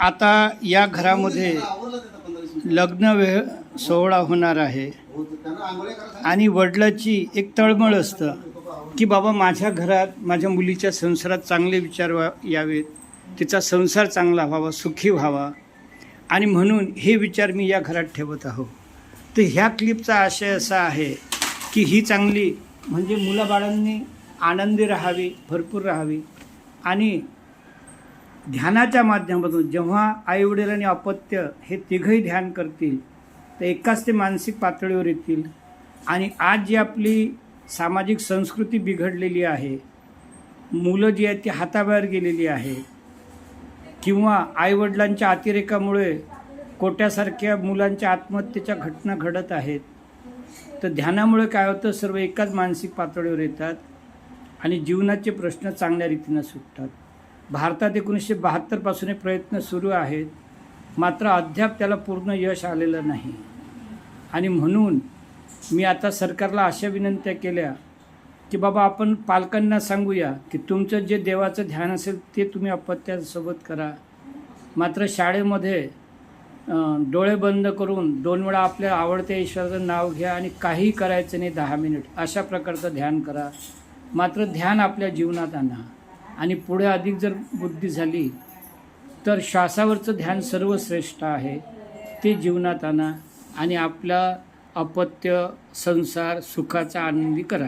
आता या घरामध्ये लग्न वेळ सोहळा होणार आहे. आणि वडिलाची एक तळमळ असतं की बाबा माझ्या घरात माझ्या मुलीच्या संसारात चांगले विचार व्हा यावेत. तिचा संसार चांगला व्हावा सुखी व्हावा. आणि म्हणून हे विचार मी या घरात ठेवत आहो. तर ह्या क्लिपचा आशय असा आहे की ही चांगली म्हणजे मुलाबाळांनी आनंदी राहावी भरपूर राहावी. आणि ध्यानाच्या माध्यमातून जेव्हा आईवडील आणि अपत्य हे तिघही ध्यान करतील तर एकाच ते मानसिक पातळीवर येतील. आणि आज जी आपली सामाजिक संस्कृती बिघडलेली आहे मुलं जी आहेत ती हाताबाहेर गेलेली आहे किंवा आईवडिलांच्या अतिरेकामुळे कोट्यासारख्या मुलांच्या आत्महत्येच्या घटना घडत आहेत तर ध्यानामुळे काय होतं सर्व एकाच मानसिक पातळीवर येतात आणि जीवनाचे प्रश्न चांगल्या रीतीनं सुटतात. भारतात एकोणीसशे बहात्तरपासून हे प्रयत्न सुरू आहेत. मात्र अद्याप त्याला पूर्ण यश आलेलं नाही. आणि म्हणून मी आता सरकारला अशा विनंत्या केल्या की बाबा आपण पालकांना सांगूया की तुमचं जे देवाचं ध्यान असेल ते तुम्ही अपत्यासोबत करा. मात्र शाळेमध्ये डोळे बंद करून दोन वेळा आपल्या आवडत्या ईश्वराचं नाव घ्या आणि काहीही करायचं नाही दहा मिनिट. अशा प्रकारचं ध्यान करा. मात्र ध्यान आपल्या जीवनात आणा. आणि पुढे अधिक जर बुद्धी झाली तर श्वासावरचं ध्यान सर्वश्रेष्ठ आहे. ते जीवनात आणा आणि आपला अपत्य संसार सुखाचा आनंदी करा.